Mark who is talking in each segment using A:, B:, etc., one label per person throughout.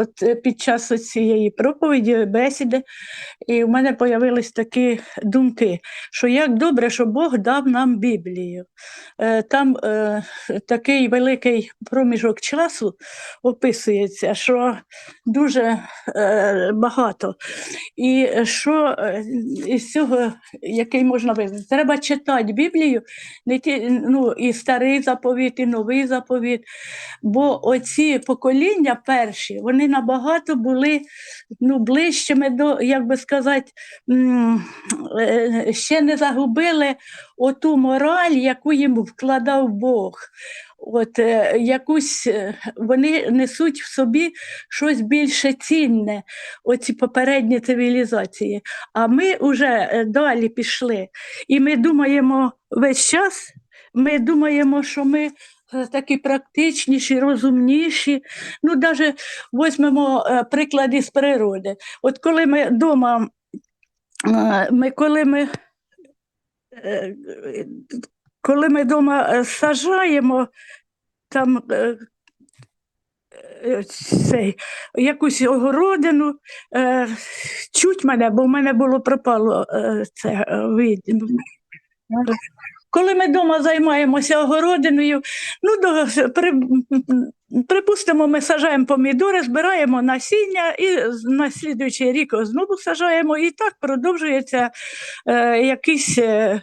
A: от е, під час цієї проповіді, бесіди, і в мене з'явились такі думки, що як добре, що Бог дав нам Біблію. Е, Там е, такий великий проміжок часу описується, що дуже е, багато. І що е, із цього, який можна визнати, треба читати Біблію, не ті, ну, і старий заповіт, і новий заповіт. Бо оці покоління перші, вони набагато були ну, ближчими до, як би сказати, е, ще не загубили оту мораль, яку їм вкладав Бог. От е, якусь е, вони несуть в собі щось більше цінне, оці попередні цивілізації. А ми вже далі пішли. І ми думаємо весь час, ми думаємо, що ми е, такі практичніші, розумніші. Ну, навіть візьмемо е, приклади з природи. От коли ми вдома, ми, коли ми е, коли ми вдома сажаємо там е, е, цей, якусь огородину, е, чуть мене, бо в мене було пропало е, це е. Коли ми вдома займаємося огородиною, ну, до, при, припустимо, ми сажаємо помідори, збираємо насіння і на слідуючий рік знову сажаємо, і так продовжується е, якийсь е,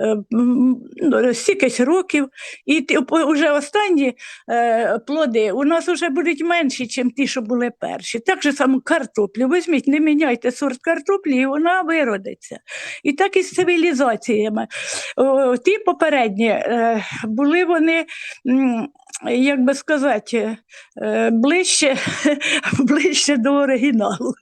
A: е, ну, стількись років. І вже останні е, плоди у нас вже будуть менші, ніж ті, що були перші. Так же само картоплю. Візьміть, не міняйте сорт картоплі, і вона виродиться. І так і з цивілізаціями. О, ті попередні е, були вони. Як би сказати, е, ближче, ближче до оригіналу.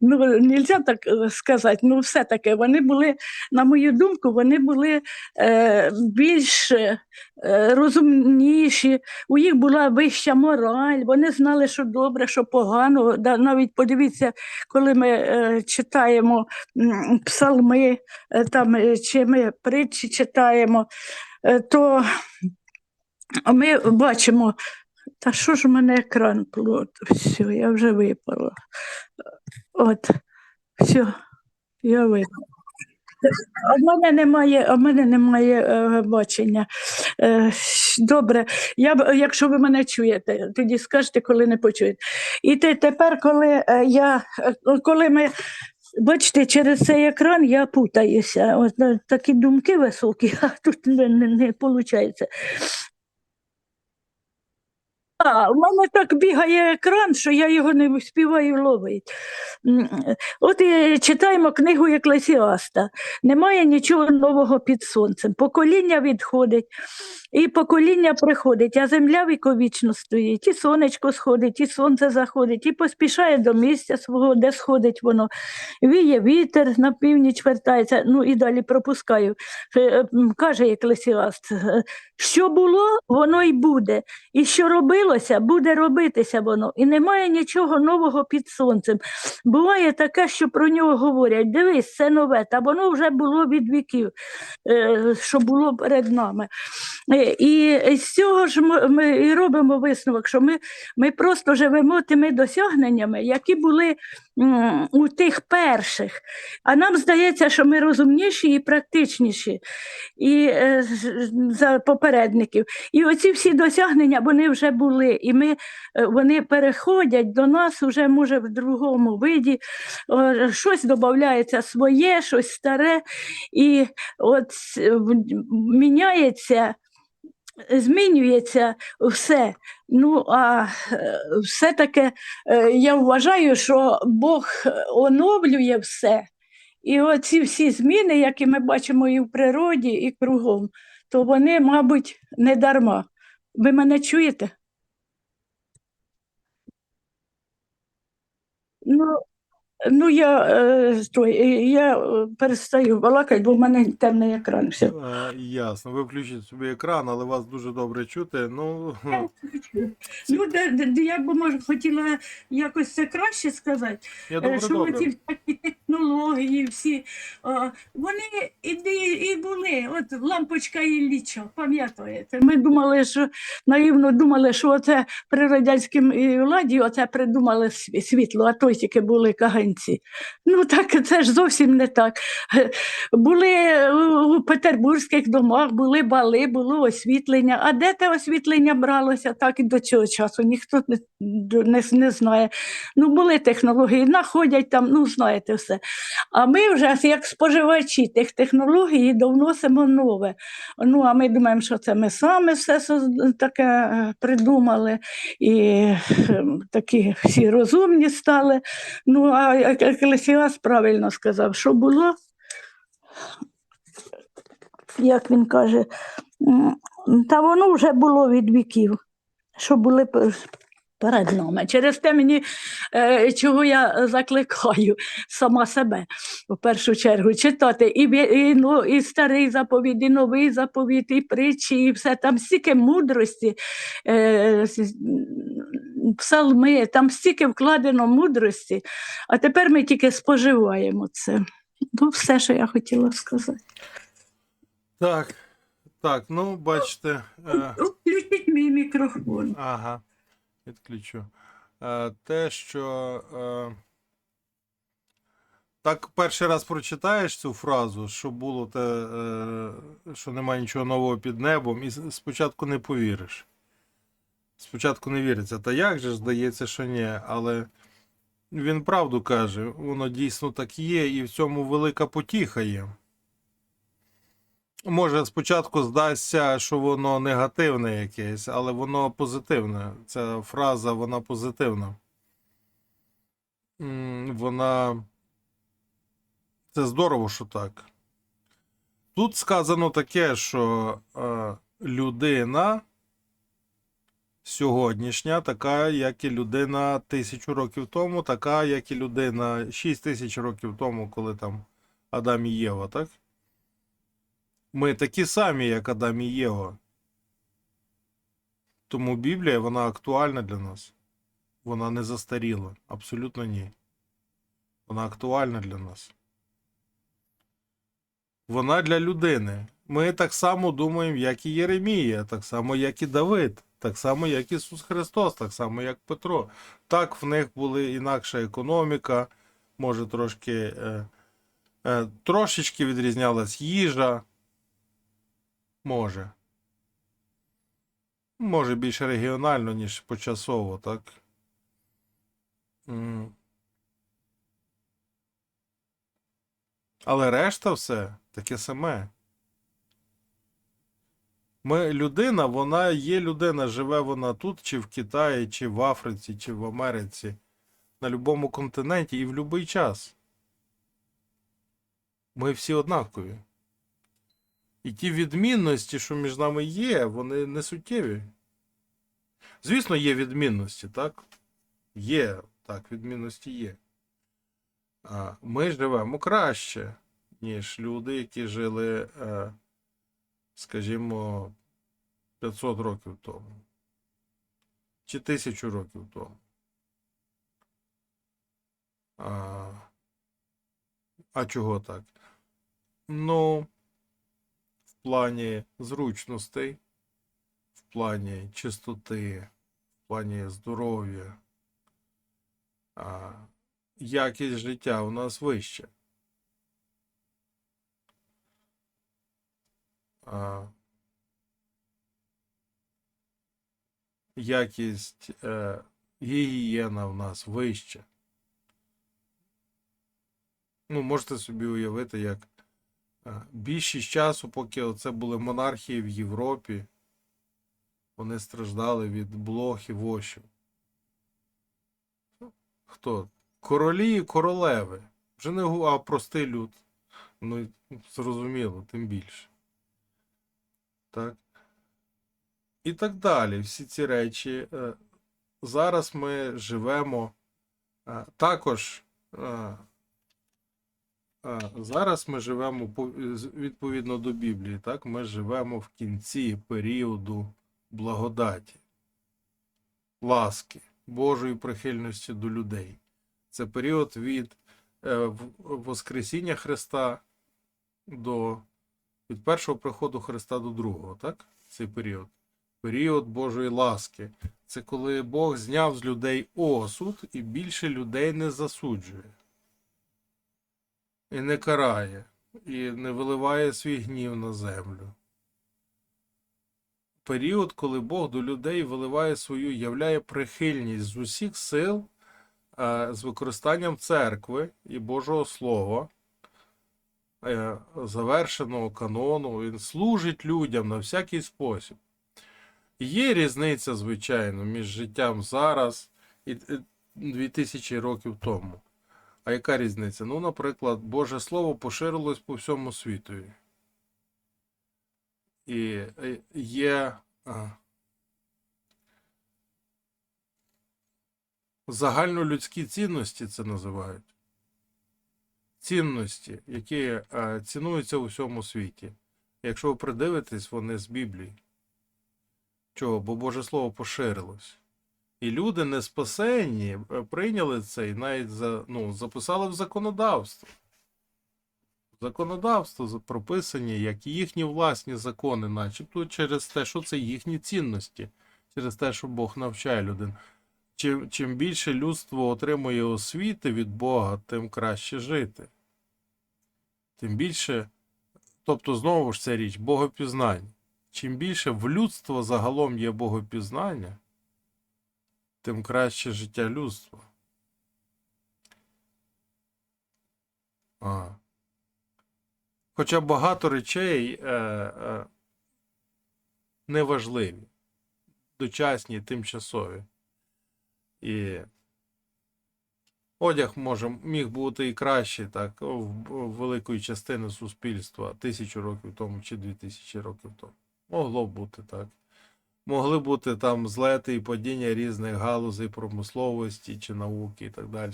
A: Ну, нельзя так е, сказати, ну все-таки вони були, на мою думку, вони були е, більш розумніші, у їх була вища мораль, вони знали, що добре, що погано. Навіть подивіться, коли ми читаємо псалми, там, чи ми притчі читаємо, то ми бачимо, та що ж у мене екран плот, все, я вже випала. От, все, я випала. А в мене немає, а в мене немає е, бачення. Е, добре, я, якщо ви мене чуєте, тоді скажете, коли не почуєте. І те, тепер, коли е, я, е, коли ми. Бачите, через цей екран я путаюся. От е, такі думки високі, а тут не, не, не виходить. А, у мене так бігає екран, що я його не співаю ловити. От і читаємо книгу Еклесіаста. Немає нічого нового під сонцем. Покоління відходить, і покоління приходить, а земля віковічно стоїть, і сонечко сходить, і сонце заходить, і поспішає до місця свого, де сходить воно. Віє вітер на північ вертається. Ну і далі пропускаю. Е, Каже Еклесіаст, е, що було, воно й буде. І що робилося, буде робитися воно. І немає нічого нового під сонцем. Буває таке, що про нього говорять: дивись, це нове, та воно вже було від віків, е, що було перед нами. Е, І з цього ж ми, і робимо висновок, що ми, ми просто живемо тими досягненнями, які були у тих перших. А нам здається, що ми розумніші і практичніші і, е, за попередників. І оці всі досягнення вони вже були, і ми, е, вони переходять до нас уже може в другому виді. О, щось додається своє, щось старе, і от с- міняється. Змінюється все. Ну а е, все-таки е, я вважаю, що Бог оновлює все. І оці всі зміни, які ми бачимо і в природі, і кругом, то вони, мабуть, не дарма. Ви мене чуєте? Ну, Ну, я, е, той, е, я е, перестаю балакати, бо в мене темний екран. Все.
B: Е, Ясно. Ви включите собі екран, але вас дуже добре чути. Ну,
A: Ну, де, де, де я б може хотіла якось це краще сказати.
B: я
A: Е,
B: добре
A: що
B: добре.
A: ці такі технології всі, а, вони і, і, і були, от лампочка Ілліча, пам'ятаєте? Ми думали, що наївно думали, що оце при радянській владі оце придумали сві- світло, а то тільки були каганці. Ну так це ж зовсім не так. Були у петербурзьких домах, були бали, було освітлення. А де те освітлення бралося, так і до цього часу ніхто не, не, не знає. Ну, були технології, знаходять там, ну, знаєте все. А ми вже як споживачі тих технологій довносимо нове. Ну, а ми думаємо, що це ми саме все таке е, придумали, і е, такі всі розумні стали. Ну, а Еклесіас правильно сказав, що було, як він каже, та воно вже було від віків, що були перед нами. Через те мені, е, чого я закликаю сама себе в першу чергу читати і, і, ну, і старий заповідь, і новий заповідь, і притчі, і все там стільки мудрості, е, псалми, там стільки вкладено мудрості, а тепер ми тільки споживаємо це. Ну, все, що я хотіла сказати.
B: Так, так, ну бачите. Е,
A: Включіть мій мікрофон.
B: ага, відключу. Е, те, що. Е, так перший раз прочитаєш цю фразу, що було те, е, що немає нічого нового під небом, і спочатку не повіриш. Спочатку не віриться. Та як же здається, що ні, але він правду каже, воно дійсно так є, і в цьому велика потіха є. Може, спочатку здасться, що воно негативне якесь, але воно позитивне. Ця фраза, вона позитивна. Вона. Це здорово, що так. Тут сказано таке, що е, людина сьогоднішня, така, як і людина тисячу років тому, така, як і людина шість тисяч років тому, коли там Адам і Єва, так? Ми такі самі, як Адам і Єва. Тому Біблія, вона актуальна для нас. Вона не застаріла. Абсолютно ні. Вона актуальна для нас. Вона для людини. Ми так само думаємо, як і Єремія, так само, як і Давид, так само, як Ісус Христос, так само, як Петро. Так, в них була інакша економіка, може трошки. Е, е, трошечки відрізнялась їжа. Може. Може більше регіонально, ніж почасово, так? Але решта все таке саме. Ми, людина, вона є людина, живе вона тут, чи в Китаї, чи в Африці, чи в Америці, на будь-якому континенті і в будь-який час. Ми всі однакові. І ті відмінності, що між нами є, вони не суттєві. Звісно, є відмінності, так? Є, так, відмінності є. А ми живемо краще, ніж люди, які жили, е, скажімо, 500 років тому. Чи тисячу років тому. А, а чого так? Ну, плані зручностей, в плані чистоти, в плані здоров'я. Якість життя у нас вища. Якість е, гігієна в нас вища. Ну, можете собі уявити, як більшість часу, поки оце були монархії в Європі, вони страждали від блох і вошів. Хто? Королі і королеви. Вже не а простий люд. Ну, зрозуміло, тим більше. Так. І так далі. Всі ці речі. Е, Зараз ми живемо. е, Також зараз ми живемо відповідно до Біблії, так? Ми живемо в кінці періоду благодаті, ласки, Божої прихильності до людей. Це період від е, Воскресіння Христа до від першого приходу Христа до другого, так? Цей період. Період Божої ласки. Це коли Бог зняв з людей осуд і більше людей не засуджує. І не карає, і не виливає свій гнів на землю. Період, коли Бог до людей виливає свою, являє прихильність з усіх сил е, з використанням церкви і Божого Слова, е, завершеного канону, він служить людям на всякий спосіб. Є різниця, звичайно, між життям зараз і е, 2000 років тому. А яка різниця? Ну, наприклад, Боже Слово поширилось по всьому світові. І е, є загальнолюдські цінності, це називають. Цінності, які е, цінуються у всьому світі. Якщо ви придивитесь, вони з Біблії. Чого? Бо Боже Слово поширилось. І люди не спасенні е, прийняли це і навіть за, ну, записали в законодавство. Законодавство прописані як їхні власні закони, начебто через те, що це їхні цінності, через те, що Бог навчає людей. Чим, чим більше людство отримує освіти від Бога, тим краще жити. Тим більше, тобто, знову ж ця річ, богопізнання. Чим більше в людство загалом є богопізнання, тим краще життя людства. А. Хоча багато речей е, е, неважливі, дочасні, тимчасові. І одяг може, міг бути і кращий, так, в великої частини суспільства тисячу років тому чи дві тисячі років тому. Могло б бути так. Могли бути там злети і падіння різних галузей промисловості чи науки і так далі.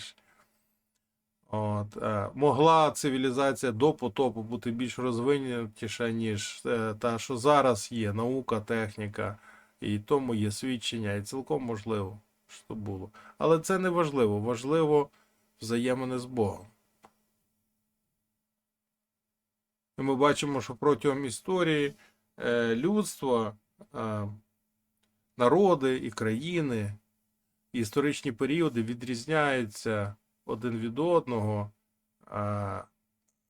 B: От, е, могла цивілізація до потопу бути більш розвинутіша, ніж е, та, що зараз є, наука, техніка, і тому є свідчення, і цілком можливо, що було. Але це не важливо. Важливо взаємини з Богом. І ми бачимо, що протягом історії е, людства, народи і країни, і історичні періоди відрізняються один від одного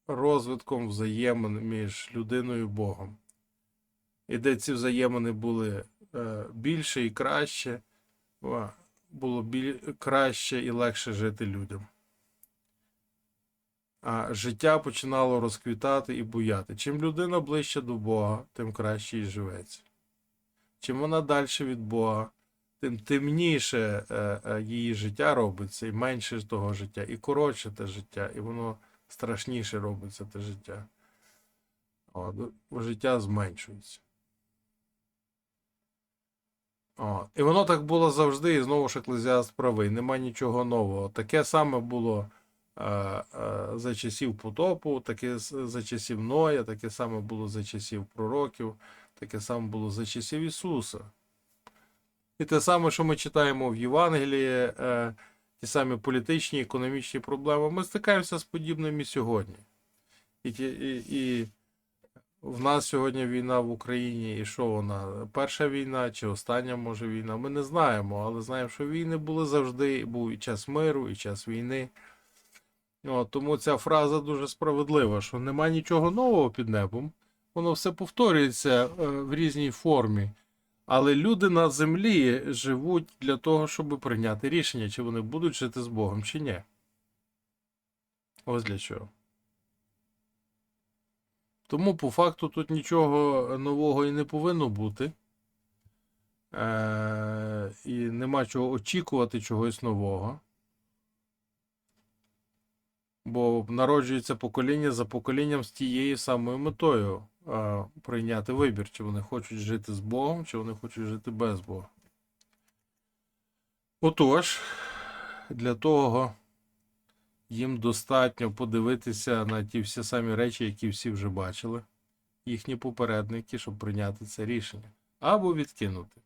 B: розвитком взаємин між людиною і Богом. І де ці взаємини були е, більше і краще, було біль... краще і легше жити людям. А життя починало розквітати і буяти. Чим людина ближче до Бога, тим краще їй живеться. Чим вона далі від Бога, тим темніше е, е, її життя робиться, і менше того життя, і коротше те життя, і воно страшніше робиться те життя. От, життя зменшується. О, і воно так було завжди, і знову ж еклезіаст правий. Нема нічого нового. Таке саме було е, е, за часів потопу, таке за часів Ноя, таке саме було за часів пророків, таке саме було за часів Ісуса. І те саме, що ми читаємо в Євангелії, е, ті самі політичні, економічні проблеми, ми стикаємося з подібним і сьогодні. І, і, і в нас сьогодні війна в Україні, і що вона? Перша війна чи остання може війна? Ми не знаємо, але знаємо, що війни були завжди, був і час миру, і час війни. От, тому ця фраза дуже справедлива, що нема нічого нового під небом. Воно все повторюється е, в різній формі. Але люди на землі живуть для того, щоб прийняти рішення, чи вони будуть жити з Богом, чи ні. Ось для чого. Тому по факту тут нічого нового і не повинно бути. Е- і нема чого очікувати чогось нового. Бо народжується покоління за поколінням з тією самою метою прийняти вибір, чи вони хочуть жити з Богом, чи вони хочуть жити без Бога. Отож, для того, їм достатньо подивитися на ті всі самі речі, які всі вже бачили, їхні попередники, щоб прийняти це рішення. Або відкинути.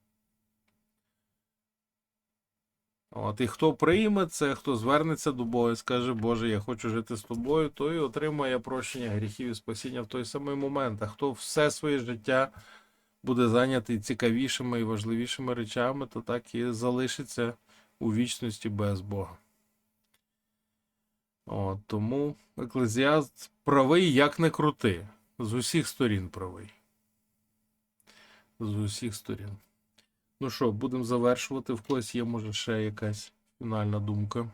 B: От, і хто прийме це, хто звернеться до Бога і скаже, Боже, я хочу жити з тобою, той отримає прощення гріхів і спасіння в той самий момент. А хто все своє життя буде зайнятий цікавішими і важливішими речами, то так і залишиться у вічності без Бога. От, тому еклезіаст правий як не крути. З усіх сторін правий. З усіх сторін. Ну що, будемо завершувати. В когось є, може, ще якась фінальна думка.